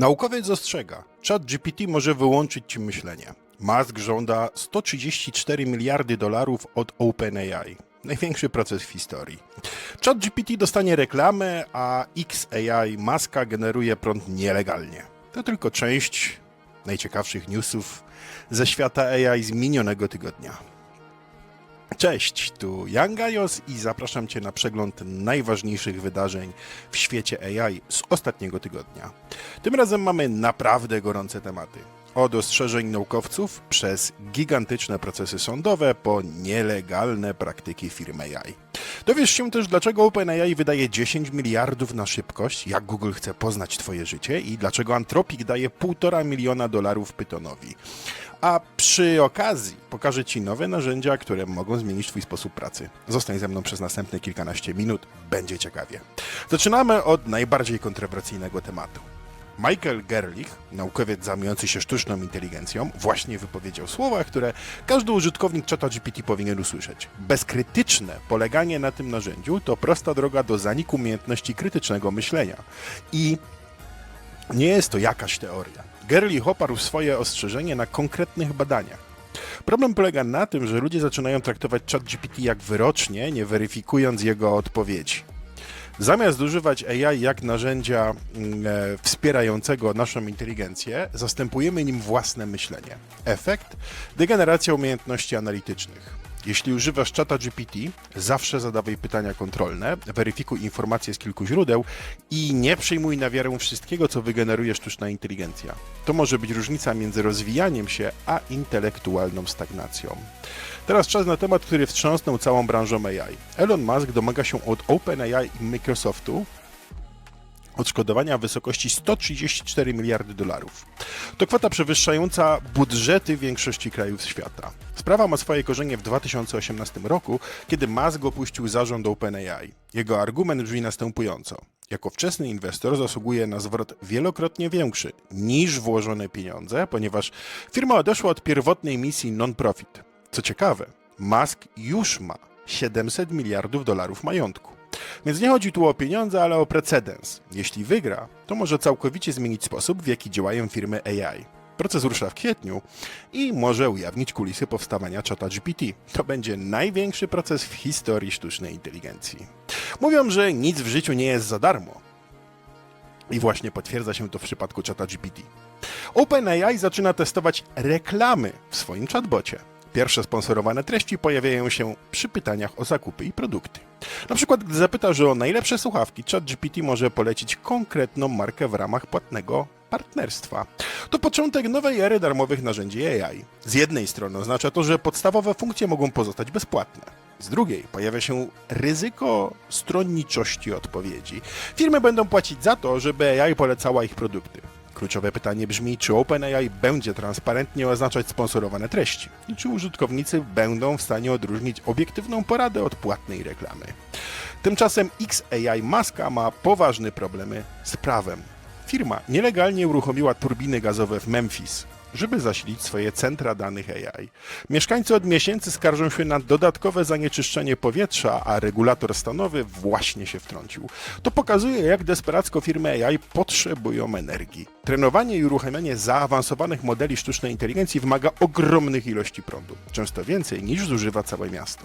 Naukowiec ostrzega, ChatGPT może wyłączyć ci myślenie. Musk żąda 134 miliardy dolarów od OpenAI. Największy proces w historii. ChatGPT dostanie reklamę, a XAI Muska generuje prąd nielegalnie. To tylko część najciekawszych newsów ze świata AI z minionego tygodnia. Cześć, tu Jan Gajos i zapraszam Cię na przegląd najważniejszych wydarzeń w świecie AI z ostatniego tygodnia. Tym razem mamy naprawdę gorące tematy. Od ostrzeżeń naukowców przez gigantyczne procesy sądowe po nielegalne praktyki firm AI. Dowiesz się też, dlaczego OpenAI wydaje 10 miliardów na szybkość, jak Google chce poznać Twoje życie i dlaczego Anthropic daje 1,5 miliona dolarów Pythonowi. A przy okazji pokażę Ci nowe narzędzia, które mogą zmienić Twój sposób pracy. Zostań ze mną przez następne kilkanaście minut, będzie ciekawie. Zaczynamy od najbardziej kontrowersyjnego tematu. Michael Gerlich, naukowiec zajmujący się sztuczną inteligencją, właśnie wypowiedział słowa, które każdy użytkownik ChatGPT powinien usłyszeć. Bezkrytyczne poleganie na tym narzędziu to prosta droga do zaniku umiejętności krytycznego myślenia. I nie jest to jakaś teoria. Gerlich oparł swoje ostrzeżenie na konkretnych badaniach. Problem polega na tym, że ludzie zaczynają traktować ChatGPT jak wyrocznie, nie weryfikując jego odpowiedzi. Zamiast używać AI jak narzędzia mm, e, wspierającego naszą inteligencję, zastępujemy nim własne myślenie. Efekt? Degeneracja umiejętności analitycznych. Jeśli używasz czata GPT, zawsze zadawaj pytania kontrolne, weryfikuj informacje z kilku źródeł i nie przyjmuj na wiarę wszystkiego, co wygeneruje sztuczna inteligencja. To może być różnica między rozwijaniem się a intelektualną stagnacją. Teraz czas na temat, który wstrząsnął całą branżą AI. Elon Musk domaga się od OpenAI i Microsoftu odszkodowania w wysokości 134 miliardy dolarów. To kwota przewyższająca budżety większości krajów świata. Sprawa ma swoje korzenie w 2018 roku, kiedy Musk opuścił zarząd OpenAI. Jego argument brzmi następująco. Jako wczesny inwestor zasługuje na zwrot wielokrotnie większy niż włożone pieniądze, ponieważ firma odeszła od pierwotnej misji non-profit. Co ciekawe, Musk już ma 700 miliardów dolarów majątku. Więc nie chodzi tu o pieniądze, ale o precedens. Jeśli wygra, to może całkowicie zmienić sposób, w jaki działają firmy AI. Proces rusza w kwietniu i może ujawnić kulisy powstawania czata GPT. To będzie największy proces w historii sztucznej inteligencji. Mówią, że nic w życiu nie jest za darmo. I właśnie potwierdza się to w przypadku czata GPT. OpenAI zaczyna testować reklamy w swoim chatbocie. Pierwsze sponsorowane treści pojawiają się przy pytaniach o zakupy i produkty. Na przykład, gdy zapytasz o najlepsze słuchawki, ChatGPT może polecić konkretną markę w ramach płatnego partnerstwa. To początek nowej ery darmowych narzędzi AI. Z jednej strony oznacza to, że podstawowe funkcje mogą pozostać bezpłatne. Z drugiej pojawia się ryzyko stronniczości odpowiedzi. Firmy będą płacić za to, żeby AI polecała ich produkty. Kluczowe pytanie brzmi, czy OpenAI będzie transparentnie oznaczać sponsorowane treści i czy użytkownicy będą w stanie odróżnić obiektywną poradę od płatnej reklamy. Tymczasem XAI Maska ma poważne problemy z prawem. Firma nielegalnie uruchomiła turbiny gazowe w Memphis, żeby zasilić swoje centra danych AI. Mieszkańcy od miesięcy skarżą się na dodatkowe zanieczyszczenie powietrza, a regulator stanowy właśnie się wtrącił. To pokazuje, jak desperacko firmy AI potrzebują energii. Trenowanie i uruchamianie zaawansowanych modeli sztucznej inteligencji wymaga ogromnych ilości prądu, często więcej niż zużywa całe miasto.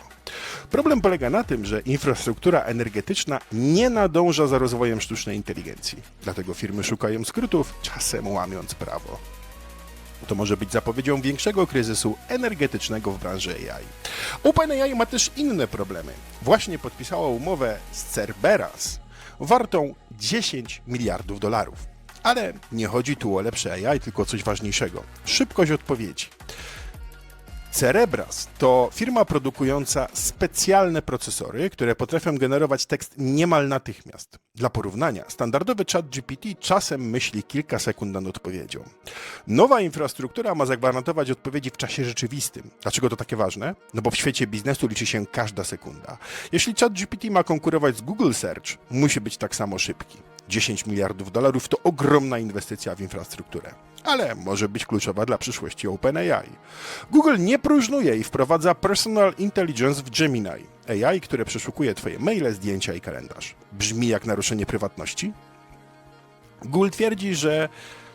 Problem polega na tym, że infrastruktura energetyczna nie nadąża za rozwojem sztucznej inteligencji. Dlatego firmy szukają skrótów, czasem łamiąc prawo. To może być zapowiedzią większego kryzysu energetycznego w branży AI. OpenAI ma też inne problemy. Właśnie podpisała umowę z Cerberus wartą 10 miliardów dolarów. Ale nie chodzi tu o lepsze AI, tylko o coś ważniejszego. Szybkość odpowiedzi. Cerebras to firma produkująca specjalne procesory, które potrafią generować tekst niemal natychmiast. Dla porównania, standardowy chat GPT czasem myśli kilka sekund nad odpowiedzią. Nowa infrastruktura ma zagwarantować odpowiedzi w czasie rzeczywistym. Dlaczego to takie ważne? No bo w świecie biznesu liczy się każda sekunda. Jeśli chat GPT ma konkurować z Google Search, musi być tak samo szybki. 10 miliardów dolarów to ogromna inwestycja w infrastrukturę, ale może być kluczowa dla przyszłości OpenAI. Google nie próżnuje i wprowadza Personal Intelligence w Gemini, AI, które przeszukuje Twoje maile, zdjęcia i kalendarz. Brzmi jak naruszenie prywatności? Google twierdzi, że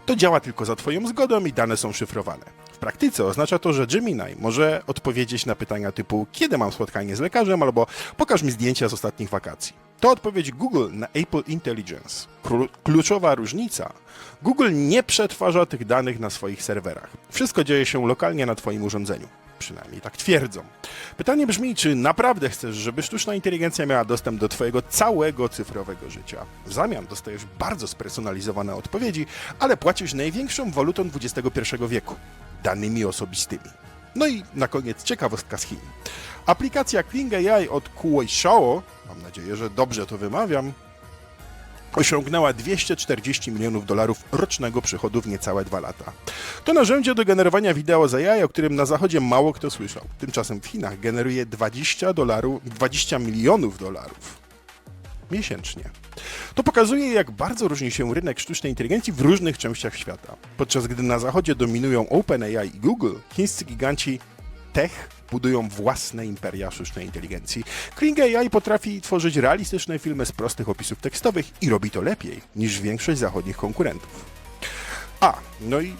To działa tylko za Twoją zgodą i dane są szyfrowane. Praktyce oznacza to, że Gemini może odpowiedzieć na pytania typu kiedy mam spotkanie z lekarzem albo pokaż mi zdjęcia z ostatnich wakacji. To odpowiedź Google na Apple Intelligence. Kluczowa różnica. Google nie przetwarza tych danych na swoich serwerach. Wszystko dzieje się lokalnie na Twoim urządzeniu. Przynajmniej tak twierdzą. Pytanie brzmi, czy naprawdę chcesz, żeby sztuczna inteligencja miała dostęp do Twojego całego cyfrowego życia? W zamian dostajesz bardzo spersonalizowane odpowiedzi, ale płacisz największą walutą XXI wieku danymi osobistymi. No i na koniec ciekawostka z Chin. Aplikacja Kling AI od Kuoishao, mam nadzieję, że dobrze to wymawiam, osiągnęła 240 milionów dolarów rocznego przychodu w niecałe dwa lata. To narzędzie do generowania wideo z AI, o którym na zachodzie mało kto słyszał. Tymczasem w Chinach generuje 20 dolarów, 20 milionów dolarów miesięcznie. To pokazuje, jak bardzo różni się rynek sztucznej inteligencji w różnych częściach świata. Podczas gdy na zachodzie dominują OpenAI i Google, chińscy giganci tech budują własne imperia sztucznej inteligencji. Kling AI potrafi tworzyć realistyczne filmy z prostych opisów tekstowych i robi to lepiej niż większość zachodnich konkurentów. A, no i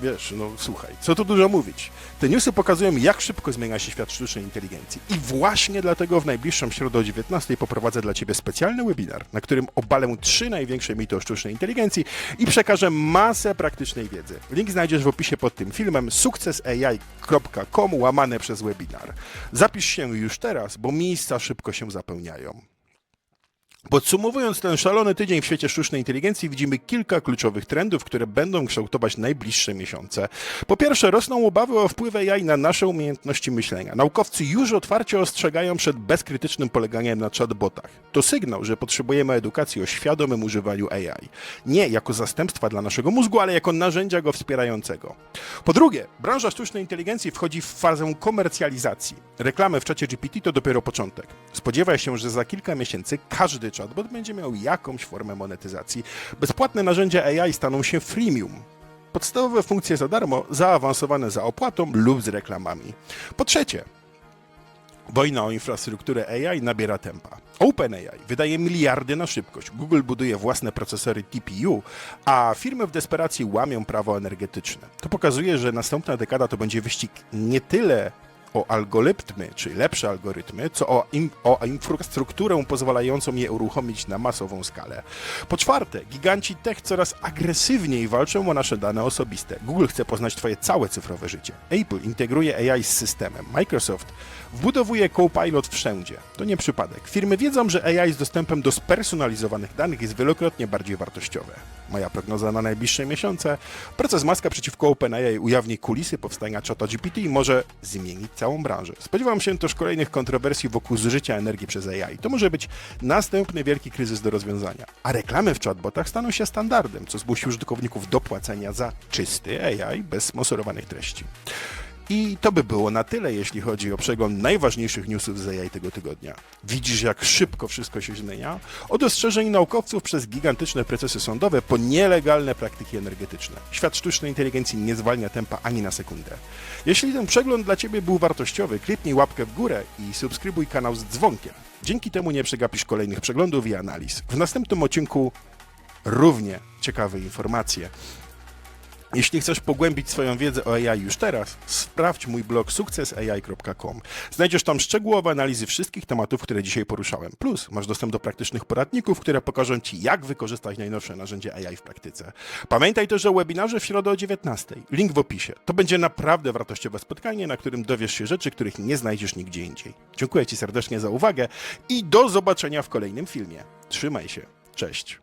wiesz, no słuchaj, co tu dużo mówić. Te newsy pokazują, jak szybko zmienia się świat sztucznej inteligencji. I właśnie dlatego w najbliższą środę o 19 poprowadzę dla Ciebie specjalny webinar, na którym obalę trzy największe mity o sztucznej inteligencji i przekażę masę praktycznej wiedzy. Link znajdziesz w opisie pod tym filmem sukcesai.com łamane przez webinar. Zapisz się już teraz, bo miejsca szybko się zapełniają. Podsumowując ten szalony tydzień w świecie sztucznej inteligencji, widzimy kilka kluczowych trendów, które będą kształtować najbliższe miesiące. Po pierwsze, rosną obawy o wpływ AI na nasze umiejętności myślenia. Naukowcy już otwarcie ostrzegają przed bezkrytycznym poleganiem na chatbotach. To sygnał, że potrzebujemy edukacji o świadomym używaniu AI. Nie jako zastępstwa dla naszego mózgu, ale jako narzędzia go wspierającego. Po drugie, branża sztucznej inteligencji wchodzi w fazę komercjalizacji. Reklamy w czacie GPT to dopiero początek. Spodziewaj się, że za kilka miesięcy każdy chatbot będzie miał jakąś formę monetyzacji. Bezpłatne narzędzia AI staną się freemium. Podstawowe funkcje za darmo, zaawansowane za opłatą lub z reklamami. Po trzecie, Wojna o infrastrukturę AI nabiera tempa. OpenAI wydaje miliardy na szybkość. Google buduje własne procesory TPU, a firmy w desperacji łamią prawo energetyczne. To pokazuje, że następna dekada to będzie wyścig nie tyle o algorytmy, czy lepsze algorytmy, co o, im, o infrastrukturę pozwalającą je uruchomić na masową skalę. Po czwarte, giganci tech coraz agresywniej walczą o nasze dane osobiste. Google chce poznać Twoje całe cyfrowe życie. Apple integruje AI z systemem. Microsoft wbudowuje Copilot wszędzie. To nie przypadek. Firmy wiedzą, że AI z dostępem do spersonalizowanych danych jest wielokrotnie bardziej wartościowe. Moja prognoza na najbliższe miesiące. Proces Maska przeciwko OpenAI ujawni kulisy powstania czata GPT i może zmienić całą branżę. Spodziewam się też kolejnych kontrowersji wokół zużycia energii przez AI. To może być następny wielki kryzys do rozwiązania. A reklamy w chatbotach staną się standardem, co zmusi użytkowników do płacenia za czysty AI bez sponsorowanych treści. I to by było na tyle, jeśli chodzi o przegląd najważniejszych newsów z AI tego tygodnia. Widzisz, jak szybko wszystko się zmienia? Od ostrzeżeń naukowców przez gigantyczne procesy sądowe po nielegalne praktyki energetyczne. Świat sztucznej inteligencji nie zwalnia tempa ani na sekundę. Jeśli ten przegląd dla Ciebie był wartościowy, kliknij łapkę w górę i subskrybuj kanał z dzwonkiem. Dzięki temu nie przegapisz kolejnych przeglądów i analiz. W następnym odcinku równie ciekawe informacje. Jeśli chcesz pogłębić swoją wiedzę o AI już teraz, sprawdź mój blog sukcesai.com. Znajdziesz tam szczegółowe analizy wszystkich tematów, które dzisiaj poruszałem. Plus masz dostęp do praktycznych poradników, które pokażą Ci, jak wykorzystać najnowsze narzędzie AI w praktyce. Pamiętaj też o webinarze w środę o 19. Link w opisie. To będzie naprawdę wartościowe spotkanie, na którym dowiesz się rzeczy, których nie znajdziesz nigdzie indziej. Dziękuję Ci serdecznie za uwagę i do zobaczenia w kolejnym filmie. Trzymaj się. Cześć.